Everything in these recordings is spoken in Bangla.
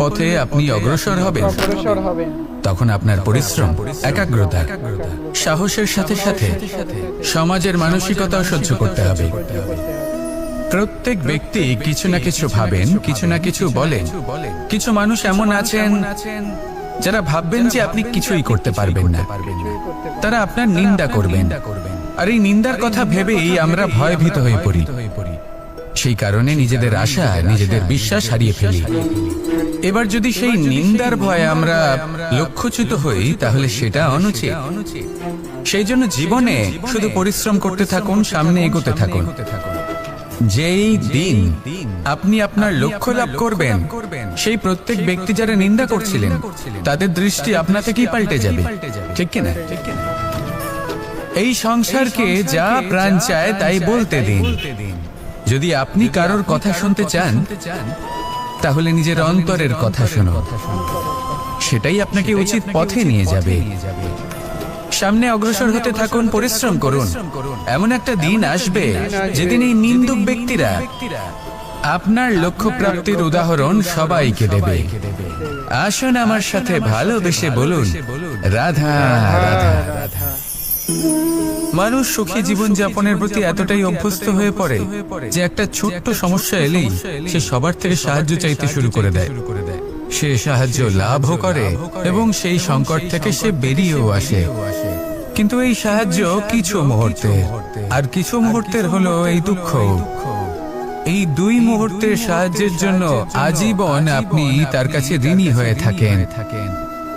পথে আপনি অগ্রসর হবেন। তখন আপনার পরিশ্রম, একাগ্রতা, সাহসের সাথে সাথে সমাজের মানসিকতাও সহ্য করতে হবে। প্রত্যেক ব্যক্তি কিছু না কিছু ভাবেন, কিছু না কিছু বলেন। কিছু মানুষ এমন আছেন যারা ভাববেন যে আপনি কিছুই করতে পারবেন না। তারা আপনার নিন্দা করবেন। আর এই নিন্দার কথা ভেবেই আমরা ভয়ভীত হয়ে পড়ি। সেই কারণে নিজেদের আশা, নিজেদের বিশ্বাস হারিয়ে ফেলি। এবার যদি সেই নিন্দার ভয়ে আমরা লক্ষ্যচ্যুত হই তাহলে সেটা অনুচিত। সেই জন্য জীবনে শুধু পরিশ্রম করতে থাকুন সামনে এগোতে থাকুন। যেই দিন আপনি আপনার লক্ষ্য লাভ করবেন সেই প্রত্যেক ব্যক্তি যারা নিন্দা করছিলেন তাদের দৃষ্টি আপনা থেকেই পাল্টে যাবে। ঠিক কিনা? এই সংসারকে যা প্রাণ চায় তাই বলতে দিন। যদি আপনি কারোর কথা শুনতে চান তাহলে নিজের অন্তরের কথা শুনুন সেটাই আপনাকে উচিত পথে নিয়ে যাবে। সামনে অগ্রসর হতে থাকুন পরিশ্রম করুন। এমন একটা দিন আসবে যেদিন এই নিন্দুক ব্যক্তিরা আপনার লক্ষ্য প্রাপ্তির উদাহরণ সবাইকে দেবে। আসুন আমার সাথে ভালোবেসে বলুন। রাধা রাধা। রাধা। মানুষ সুখী জীবন যাপনের প্রতি এতটাই অভ্যস্ত হয়ে পড়ে যে একটা ছোট্ট সমস্যা এলেই সে সবার থেকে সাহায্য চাইতে শুরু করে দেয়। সে সাহায্য লাভও করে এবং সেই সংকট থেকে সে বেরিয়েও আসে। কিন্তু এই সাহায্য কিছু মুহূর্তে আর কিছু মুহূর্তের হলো এই দুঃখ। এই দুই মুহূর্তের সাহায্যের জন্য আজীবন আপনি তার কাছে ঋণী হয়ে থাকেন।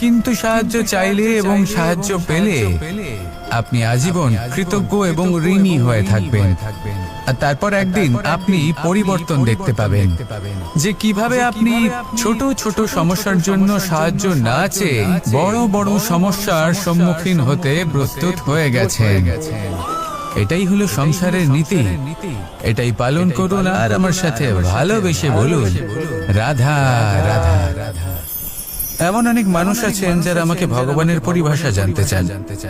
কিন্তু সাহায্য চাইলে এবং সাহায্য পেলে আপনি আজীবন কৃতজ্ঞ এবং ঋণী হয়ে থাকবেন। আর তারপর একদিন আপনি পরিবর্তন দেখতে পাবেন। যে কীভাবে আপনি ছোট ছোট সমস্যার জন্য সাহায্য না চেয়ে বড় বড় সমস্যার সম্মুখীন হতে প্রস্তুত হয়ে গেছেন। এটাই হলো সংসারের নীতি। এটাই পালন করুন আর আমার সাথে ভালোবেসে বলুন। রাধা রাধা। রাধা। এমন অনেক মানুষ আছেন যারা আমাকে ভগবানের পরিভাষা জানতে চান।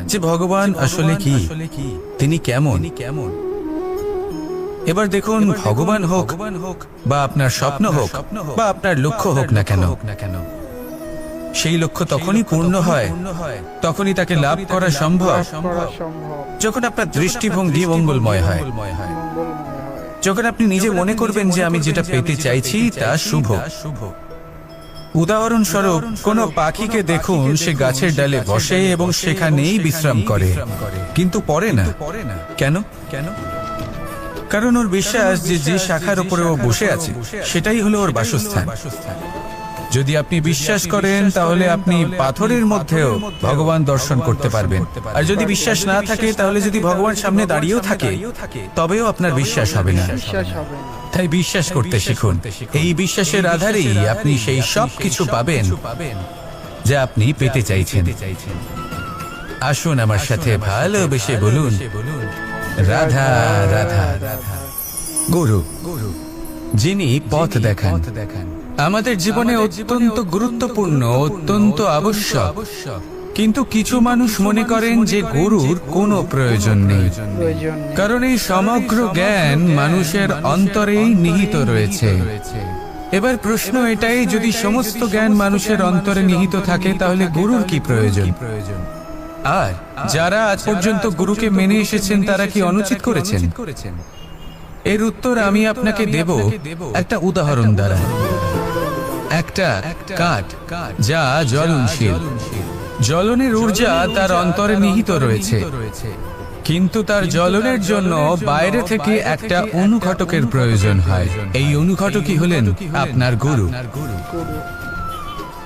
যে ভগবান আসলে কি? তিনি কেমন? কেমন? এবার দেখুন ভগবান হোক বা আপনার স্বপ্ন হোক বা আপনার লক্ষ্য হোক না কেন সেই লক্ষ্য তখনই পূর্ণ হয় তখনই তাকে লাভ করা সম্ভব। সম্ভব। যখন আপনার দৃষ্টিভঙ্গি হয়। মঙ্গলময় হয়। যখন আপনি নিজে মনে করবেন যে আমি যেটা পেতে চাইছি তা শুভ। শুভ। উদাহরণস্বরূপ কোন পাখিকে দেখুন সে গাছের ডালে বসে এবং সেখানেই বিশ্রাম করে। কিন্তু পরে না। কেন? কেন? কারণ ওর বিশ্বাস যে যে শাখার উপরে ও বসে আছে সেটাই হলো ওর বাসস্থান। যদি আপনি বিশ্বাস করেন তাহলে আপনি পাথরের মধ্যেও ভগবান দর্শন করতে পারবেন। আর যদি বিশ্বাস না থাকে তাহলে যদি ভগবান সামনে দাঁড়িয়েও থাকে তবেও আপনার বিশ্বাস হবে না। তাই বিশ্বাস করতে শিখুন। এই বিশ্বাসের আধারেই আপনি সেই সব কিছু পাবেন যা আপনি পেতে চাইছেন। আসুন আমার সাথে ভালোবেসে বলুন। রাধা রাধা রাধা। গুরু যিনি পথ দেখান। আমাদের জীবনে অত্যন্ত গুরুত্বপূর্ণ অত্যন্ত আবশ্যক। কিন্তু কিছু মানুষ মনে করেন যে গুরুর কোনো প্রয়োজন নেই। কারণ এই সমগ্র জ্ঞান মানুষের অন্তরেই নিহিত রয়েছে। এবার প্রশ্ন এটাই যদি সমস্ত জ্ঞান মানুষের অন্তরে নিহিত থাকে তাহলে গুরুর কি প্রয়োজন? আর যারা আজ পর্যন্ত গুরুকে মেনে এসেছেন তারা কি অনুচিত করেছেন? এর উত্তর আমি আপনাকে দেব। একটা উদাহরণ দ্বারা। একটা কাঠ যা জ্বলনশীল জ্বলনের ঊর্জা তার অন্তরে নিহিত রয়েছে। কিন্তু তার জ্বলনের জন্য বাইরে থেকে একটা অনুঘটকের প্রয়োজন হয়। এই অনুঘটকই হলেন আপনার গুরু।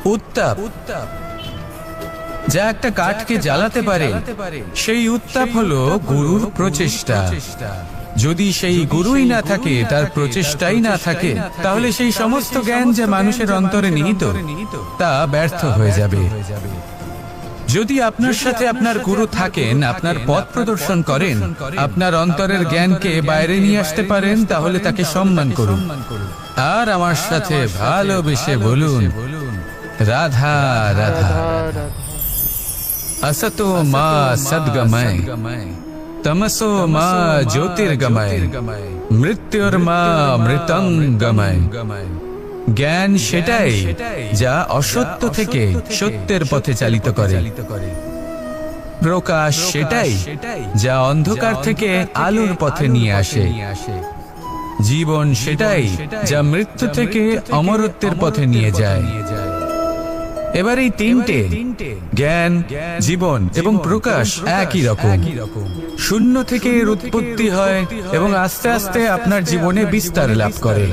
উত্তাপ। উত্তাপ। যা একটা কাঠকে জ্বালাতে পারে সেই উত্তাপ হলো গুরুর প্রচেষ্টা। যদি সেই গুরুই না থাকে তার প্রচেষ্টাই না থাকে তাহলে সেই সমস্ত জ্ঞান যা মানুষের অন্তরে নিহিত তা ব্যর্থ হয়ে যাবে। যদি আপনার সাথে আপনার গুরু থাকেন আপনার পথ প্রদর্শন করেন আপনার অন্তরের জ্ঞানকে বাইরে নিয়ে আসতে পারেন তাহলে তাকে সম্মান করুন আর আমার সাথে ভালোবেসে বলুন রাধা রাধা রাধা असतो मा सद्गमय तमसो मा ज्योतिर्गमय মৃত্যুর্মা মৃতঙ্গময় জ্ঞান সেটাই যা অসত্য থেকে সত্যের পথে চালিত করে। প্রকাশ সেটাই যা অন্ধকার থেকে আলোর পথে নিয়ে আসে। জীবন সেটাই যা মৃত্যু থেকে অমরত্বের পথে নিয়ে যায়। এবার এই তিনটে জ্ঞান জীবন এবং প্রকাশ একই রকম। শূন্য থেকে এর উৎপত্তি হয় এবং আস্তে আস্তে আপনার জীবনে বিস্তার লাভ করে।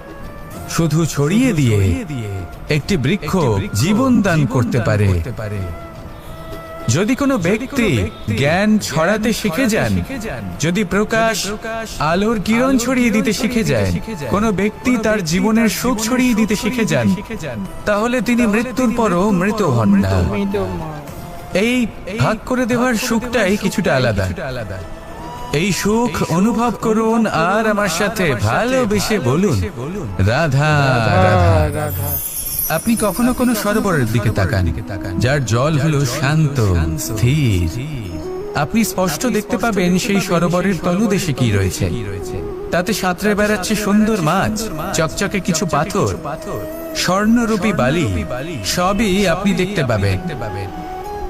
শুধু ছড়িয়ে দিয়ে একটি বৃক্ষ জীবন দান করতে পারে। যদি কোনো ব্যক্তি জ্ঞান ছড়াতে শিখে যান যদি প্রকাশ আলোর কিরণ ছড়িয়ে দিতে শিখে যায় কোনো ব্যক্তি তার জীবনের সুখ ছড়িয়ে দিতে শিখে যান তাহলে তিনি মৃত্যুর পরও মৃত হন না। এই ভাগ করে দেওয়ার সুখটাই কিছুটা আলাদা। আলাদা। এই সুখ অনুভব করুন আর আমার সাথে ভালোবেসে বলুন। রাধা আপনি কখনো কোনো সরোবরের দিকে তাকান, যার জল হলো শান্ত, স্থির। আপনি স্পষ্ট দেখতে পাবেন সেই সরোবরের তলদেশে কি রয়েছে। তাতে সাঁতরে বেড়াচ্ছে সুন্দর মাছ, চকচকে কিছু পাথর, স্বর্ণরূপী বালি, সবই আপনি দেখতে পাবেন।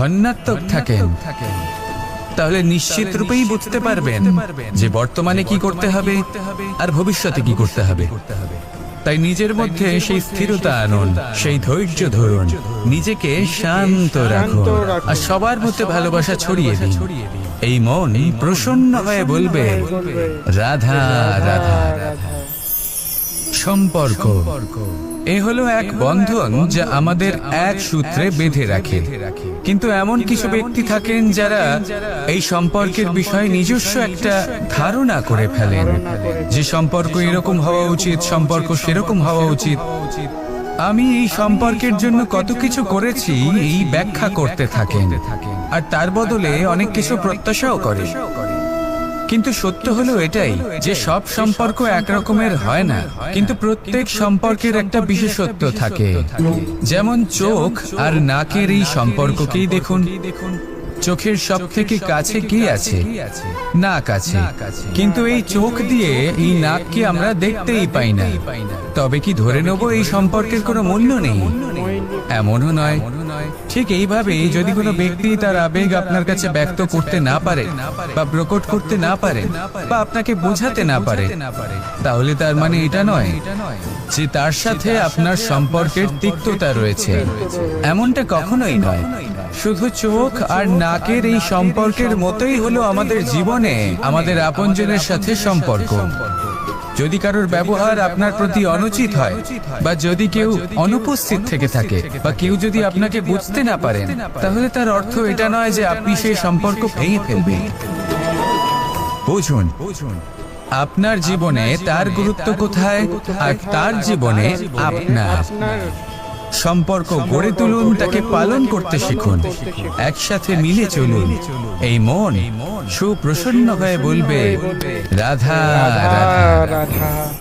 ধন্যাত্মক থাকেন। তাহলে নিশ্চিত রূপেই বুঝতে পারবেন যে বর্তমানে কি করতে হবে আর ভবিষ্যতে কি করতে হবে। তাই নিজের মধ্যে সেই স্থিরতা আনুন সেই ধৈর্য ধরুন নিজেকে শান্ত রাখুন আর সবার মধ্যে ভালোবাসা ছড়িয়ে দিন। এই মন প্রসন্ন হয়ে বলবে রাধা রাধা সম্পর্ক। এ হলো এক বন্ধন যা আমাদের এক সূত্রে বেঁধে রাখে। কিন্তু এমন কিছু ব্যক্তি থাকেন যারা এই সম্পর্কের বিষয়ে নিজস্ব একটা ধারণা করে ফেলেন। যে সম্পর্ক এরকম হওয়া উচিত, সম্পর্ক সেরকম হওয়া উচিত। আমি এই সম্পর্কের জন্য কত কিছু করেছি, এই ব্যাখ্যা করতে থাকেন। আর তার বদলে অনেক কিছু প্রত্যাশাও করে কিন্তু সত্য হলো এটাই যে সব সম্পর্ক একরকমের হয় না, কিন্তু প্রত্যেক সম্পর্কের একটা বিশেষত্ব থাকে। যেমন চোখ আর নাকের এই সম্পর্ককেই দেখুন। চোখের সব থেকে কাছে কি আছে? নাক আছে। কিন্তু এই চোখ দিয়ে এই নাককে আমরা দেখতেই পাই না। তবে কি ধরে নেব এই সম্পর্কের কোনো মূল্য নেই? এমনও নয়। ঠিক এইভাবে যদি কোনো ব্যক্তি তার আবেগ আপনার কাছে ব্যক্ত করতে না পারে বা প্রকট করতে না পারে বা আপনাকে বোঝাতে না পারে তাহলে তার মানে এটা নয় যে তার সাথে আপনার সম্পর্কের তিক্ততা রয়েছে। এমনটা কখনোই নয়। শুধু চোখ আর নাকের এই সম্পর্কের মতোই হলো আমাদের জীবনে আমাদের আপনজনের সাথে সম্পর্ক। যদি কারোর ব্যবহার আপনার প্রতি অনুচিত হয় বা যদি কেউ অনুপস্থিত থেকে থাকে বা কেউ যদি আপনাকে বুঝতে না পারেন তাহলে তার অর্থ এটা নয় যে আপনি সেই সম্পর্ক ভেঙে ফেলবেন। বুঝুন আপনার জীবনে তার গুরুত্ব কোথায় আর তার জীবনে আপনার? আপনার সম্পর্ক গড়ে তুলুন তাকে পালন করতে শিখুন। একসাথে মিলে চলুন। এই মন সুপ্রসন্ন হয়ে বলবে রাধা। রাধা।